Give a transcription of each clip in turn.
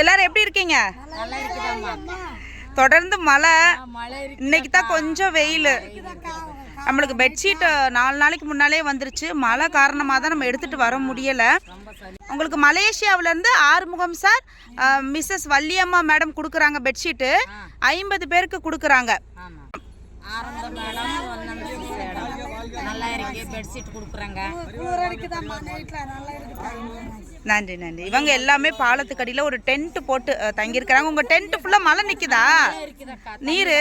எல்லாரும் எப்படி இருக்கீங்க? தொடர்ந்து மழை. இன்னைக்கு தான் கொஞ்சம் வெயில். நம்மளுக்கு பெட்ஷீட் நாலு நாளைக்கு முன்னாலே வந்துருச்சு. மழை காரணமாக தான் நம்ம எடுத்துகிட்டு வர முடியலை. உங்களுக்கு மலேசியாவிலேருந்து Arumugam sir Mrs Valliamma madam கொடுக்குறாங்க பெட்ஷீட்டு ஐம்பது பேருக்கு கொடுக்குறாங்க. ஆரம்ப மேடம் ஒன்றாம் மேடம். நல்லா இருக்கு பெட்ஷீட் கொடுக்குறாங்க. நன்றி நன்றி. இவங்க எல்லாமே பாலத்துக்கடியில் ஒரு டென்ட் போட்டு தங்கியிருக்கிறாங்க. உங்கள் டென்ட் ஃபுல்லாக மழை நிற்குதா நீர்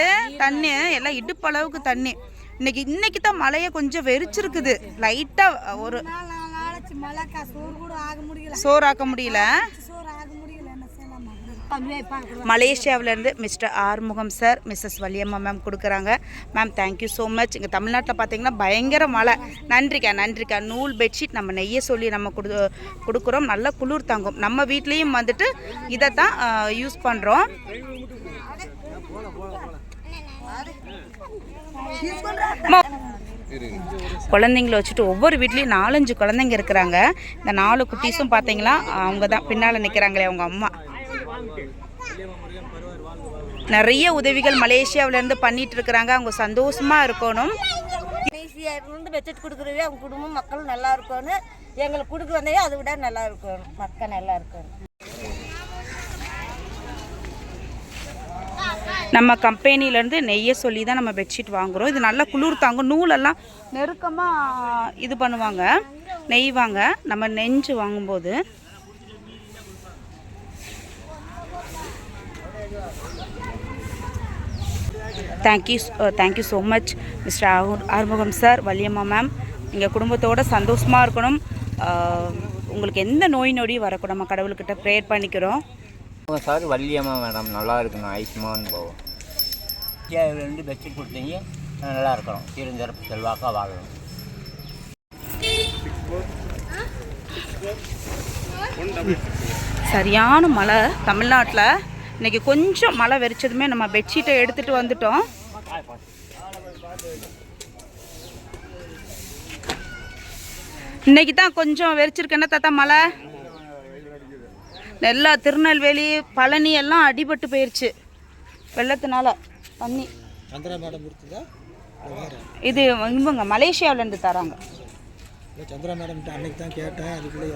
தண்ணி எல்லாம் இடுப்பு அளவுக்கு தண்ணி. இன்னைக்கு இன்னைக்கு தான் மழையை கொஞ்சம் வெறிச்சிருக்குது. லைட்டாக ஒரு சோறாக்க முடியல. மலேசியாவிலேருந்து Mr Arumugam sir Mrs Valiamma ma'am கொடுக்குறாங்க. Ma'am thank you so much இங்கே தமிழ்நாட்டில் பார்த்தீங்கன்னா பயங்கர மழை. நன்றிக்கா நன்றிக்கா. நூல் பெட்ஷீட் நம்ம நெய்ய சொல்லி நம்ம கொடு கொடுக்குறோம். நல்ல குளிர் தாங்கும். நம்ம வீட்லேயும் வந்துட்டு இதை தான் யூஸ் பண்ணுறோம் குழந்தைங்கள வச்சுட்டு ஒவ்வொரு வீட்லேயும் நாலஞ்சு குழந்தைங்க இருக்கிறாங்க. இந்த நாலு குட்டீஸும் பார்த்தீங்களா அவங்க தான் பின்னால் நிற்கிறாங்களே அவங்க அம்மா. நிறைய உதவிகள் மலேசியாவிலேருந்து பண்ணிட்டு இருக்கிறாங்க அவங்க சந்தோஷமா இருக்கணும். இருந்து பெட்ஷீட் கொடுக்குறவே அவங்க குடும்பம் மக்களும் நல்லா இருக்கணும். எங்களுக்கு கொடுக்க வந்தே அதை விட நல்லா இருக்கணும். மக்கள் நல்லா இருக்கணும். நம்ம கம்பெனிலேருந்து நெய்ய சொல்லி தான் நம்ம பெட்ஷீட் வாங்குகிறோம் இது நல்லா குளிர் தாங்கும் நூலெல்லாம் நெருக்கமாக இது பண்ணுவாங்க. நெய்வாங்க நம்ம நெஞ்சு வாங்கும்போது thank you thank you so much Mr Arumugam sir Valliamma ma'am எங்கள் குடும்பத்தோட சந்தோஷமாக இருக்கணும். உங்களுக்கு எந்த நோய் நொடி வரக்கூடாது நம்ம கடவுள்கிட்ட ப்ரேயர் பண்ணிக்கிறோம். சார் வள்ளியம்மா மேடம் நல்லா இருக்கணும். ஐஸ்மான் போவோம் ரெண்டு பெட்ஷீட் கொடுத்தீங்க. நல்லா இருக்கணும் தீரஞ்சிறப்பு செல்வாக்காக வாழணும். சரியான மழை தமிழ்நாட்டில். இன்னைக்கு கொஞ்சம் மழை வெறிச்சதுமே நம்ம பெட்ஷீட்டை எடுத்துட்டு வந்துட்டோம். இன்னைக்கு தான் கொஞ்சம் வெறிச்சிருக்கு. என்ன தாத்தா மழை? எல்லா திருநெல்வேலி பழனி எல்லாம் அடிபட்டு போயிருச்சு. வெள்ளத்தினால தண்ணி. இது இவங்க மலேசியாவிலேருந்து தராங்க. சந்திரா மேடம் அன்னைக்கு தான் கேட்டேன். அதுக்குள்ளே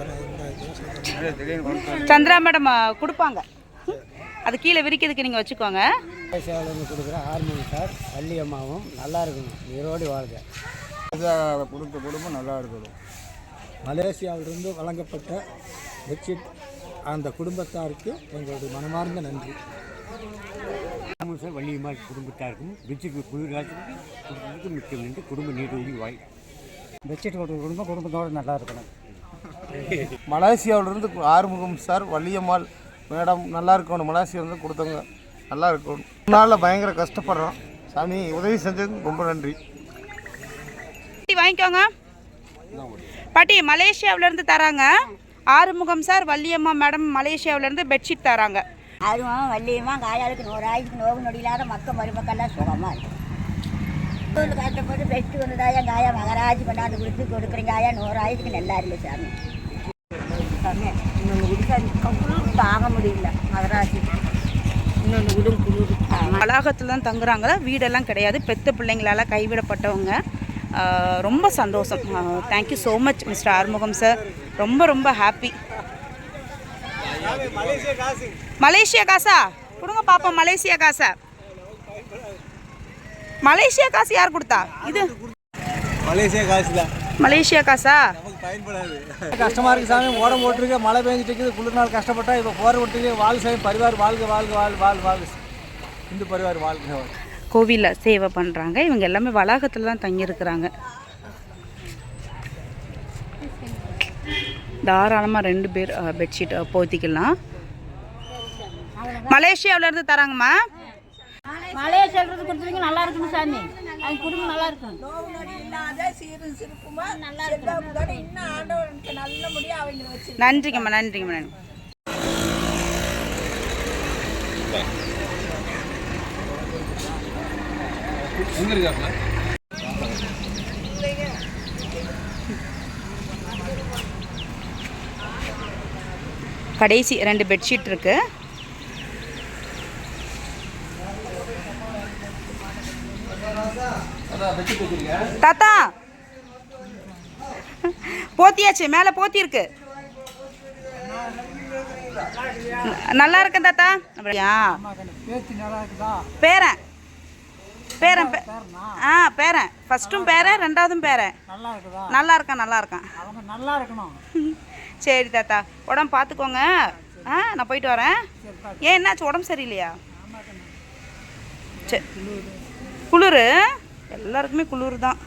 சந்திரா மேடம் கொடுப்பாங்க. அது கீழே விரிக்கிறதுக்கு நீங்கள் வச்சுக்கோங்க. மலேசியாவிலேருந்து கொடுக்குற ஆர்மி சார் வள்ளி அம்மாவும் நல்லா இருக்கணும். நீரோடி வாழ்க. கொடுத்த குடும்பம் நல்லா இருக்கணும். மலேசியாவிலிருந்து வழங்கப்பட்ட பெட்ஷீட் அந்த குடும்பத்தாருக்கு எங்களுடைய மனமார்ந்த நன்றி. சார் வள்ளியம்மாள் குடும்பத்தாருக்கும் பெட்ஷீட் குளிர் காலத்துக்கு குடும்பத்துக்கு மிக்க நன்றி. குடும்ப நீரோடி வாய் பெட்ஷீட் கொடுக்குற குடும்பம் குடும்பத்தோடு நல்லா இருக்கணும். மலேசியாவிலிருந்து ஆறுமுகம் சார் வள்ளியம்மாள் மேடம் நல்லா இருக்கணும். மலேசியாவிலேருந்து கொடுத்தவங்க நல்லா இருக்கணும். நாளில் பயங்கர கஷ்டப்படுறோம். சாமி உதவி செஞ்சதுக்கு ரொம்ப நன்றி. பாட்டி வாங்கிக்கோங்க. பாட்டி மலேசியாவிலேருந்து தராங்க. ஆறுமுகம் சார் வள்ளியம்மா மேடம் மலேசியாவிலேருந்து பெட்ஷீட் தராங்க. அதுவும் வள்ளியமா காயாளுக்கு நூறாயிரத்துக்கு நோவு நொடியில்லாத மக்கள் மருமக்கள்லாம் சுகமாக இருக்கும் ஸ்கூலில் கஷ்டப்பட்டு பெஸ்ட்டு வந்ததாயா காயா மகராஜ் கொண்டாந்து கொடுத்து கொடுக்குறீங்க ஆயா நூறாயிரத்துக்கு நல்லா இல்லை சாமி சாமி. குடிச்சா குளிர் தாங்க முடியல. மகராஜ். இன்னொன்று குடும் குளிர் வளாகத்தில் தான் தங்குறாங்க வீடெல்லாம் கிடையாது. பெத்த பிள்ளைங்களால கைவிடப்பட்டவங்க. ரொம்ப சந்தோஷம். Thank you so much Mr Arumugam sir ரொம்ப ரொம்ப ஹாப்பி மலேசியா காசா? கொடுங்க பாப்போம் மலேசியா காசா. மலேசியா காசு யார் கொடுத்தா? இது மலேசியா காசு மலேசியா காசா? பயன்படாது. கஷ்டமாக இருக்குது சாமி. ஓடம் போட்டிருக்கு மழை பெஞ்சிட்டு இருக்குது. குளிர் நாள் கஷ்டப்பட்டா இப்போ போகிற விட்டுக்கு வாழ் சாமி. பரிவார் வாழ்க வாழ்க வாழ் வாழ் வாழ் இந்து பரிவார் வாழ்க. கோவிலில் சேவை பண்ணுறாங்க இவங்க எல்லாமே வளாகத்தில் தான் தங்கியிருக்கிறாங்க. தாராளமாக ரெண்டு பேர் பெட்ஷீட் போத்திக்கலாம். மலேசியாவுல இருந்து தராங்கம்மா. சொல்றது கொடுத்துருங்க நல்லா இருக்கணும் சாமி. அவங்க குடும்பம் நல்லா இருக்கணும் நன்றிங்கம்மா நன்றிங்கம்மா நன்றி. கடைசி ரெண்டு பெட்ஷீட் இருக்குது தாத்தா. போத்தியாச்சு மேலே போத்தி இருக்கு நல்லா இருக்கேன் தாத்தா. அப்படியா? பேரன். பேரன் ஆ பேரன். ஃபர்ஸ்ட்டும் பேரன் ரெண்டாவதும் பேரன். நல்லா இருக்கேன் நல்லா இருக்கேன். நல்லா இருக்கணும். சரி தாத்தா. உடம்பு பார்த்துக்கோங்க ஆ நான் போயிட்டு வரேன். ஏன் என்னாச்சு? உடம்பு சரியில்லையா? சரி குளிர்? எல்லாருக்குமே குளிர் தான்.